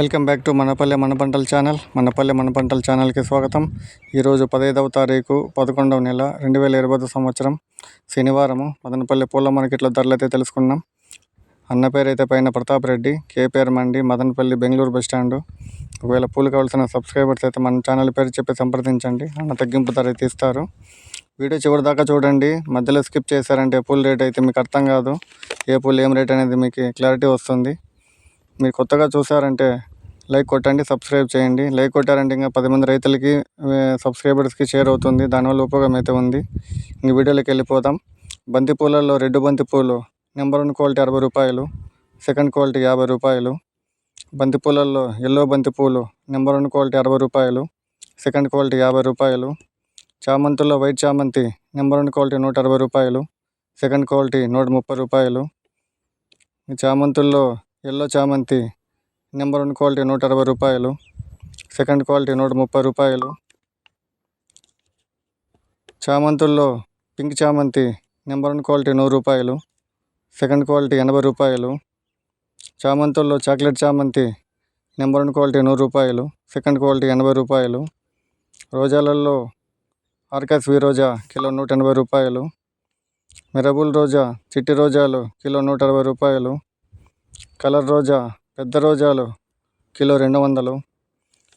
Welcome back to మనపల్లె మన పంటల channel. మనపల్లె మన పంటల ఛానల్కి స్వాగతం. ఈరోజు పదహైదవ తారీఖు పదకొండవ నెల రెండు వేల ఇరవై సంవత్సరం శనివారము. మదనపల్లి పూల మార్కెట్లో ధరలు అయితే తెలుసుకున్నాం. అన్న పేరు అయితే పైన Pratap Reddy K Mandi Madanapalle Bengaluru bus stand. ఒకవేళ పూలు కావాల్సిన సబ్స్క్రైబర్స్ అయితే మన ఛానల్ పేరు చెప్పి సంప్రదించండి. అన్న తగ్గింపు ధర అయితే ఇస్తారు. వీడియో చివరి దాకా చూడండి. మధ్యలో స్కిప్ చేశారంటే పూల రేట్ అయితే మీకు అర్థం కాదు. ఏ పూలు ఏం రేట్ అనేది మీకు క్లారిటీ వస్తుంది. మీరు కొత్తగా చూసారంటే లైక్ కొట్టండి సబ్స్క్రైబ్ చేయండి. లైక్ కొట్టారంటే ఇంకా పది మంది రైతులకి సబ్స్క్రైబర్స్కి షేర్ అవుతుంది. దానివల్ల ఉపయోగం అయితే ఉంది. ఇంక వీడియోలోకి వెళ్ళిపోతాం బంతి పూలలో రెడ్ బంతి పూలు నెంబర్ వన్ క్వాలిటీ అరవై రూపాయలు సెకండ్ క్వాలిటీ యాభై రూపాయలు బంతి పూలల్లో ఎల్లో బంతి పూలు నెంబర్ వన్ క్వాలిటీ అరవై రూపాయలు సెకండ్ క్వాలిటీ యాభై రూపాయలు చామంతుల్లో వైట్ చామంతి నెంబర్ వన్ క్వాలిటీ నూట అరవై రూపాయలు సెకండ్ క్వాలిటీ నూట ముప్పై రూపాయలు చామంతుల్లో ఎల్లో చామంతి నెంబర్ వన్ క్వాలిటీ నూట అరవై రూపాయలు సెకండ్ క్వాలిటీ నూట ముప్పై రూపాయలు. చామంతుల్లో పింక్ చామంతి నెంబర్ వన్ క్వాలిటీ నూరు రూపాయలు సెకండ్ క్వాలిటీ ఎనభై రూపాయలు. చామంతుల్లో చాక్లెట్ చామంతి నెంబర్ వన్ క్వాలిటీ నూరు రూపాయలు సెకండ్ క్వాలిటీ ఎనభై రూపాయలు. రోజాలలో ఆర్కాస్ వి రోజా కిలో నూట ఎనభై రూపాయలు. మిరబుల్ రోజా చిట్టి రోజాలు కిలో నూట అరవై రూపాయలు. కలర్ రోజా పెద్ద రోజాలు కిలో రెండు వందలు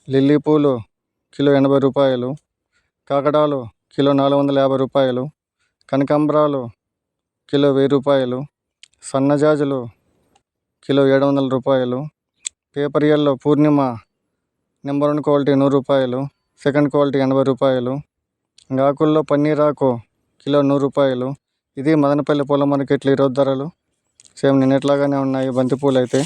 లిల్లీ పూలు కిలో ఎనభై రూపాయలు కాకడాలు కిలో నాలుగు వందల యాభై రూపాయలు కనకాంబరాలు కిలో వెయ్యి రూపాయలు సన్నజాజులు కిలో ఏడు వందల రూపాయలు paper yellow Purnima number one quality నూరు రూపాయలు సెకండ్ క్వాలిటీ ఎనభై రూపాయలు గాకుల్లో ఆకుల్లో పన్నీర్ ఆకు కిలో నూరు రూపాయలు. ఇది మదనపల్లి పూల మార్కెట్లు ఈరోజు ధరలు. సేమ్ నిన్నట్లాగానే ఉన్నాయి బంతిపూలు అయితే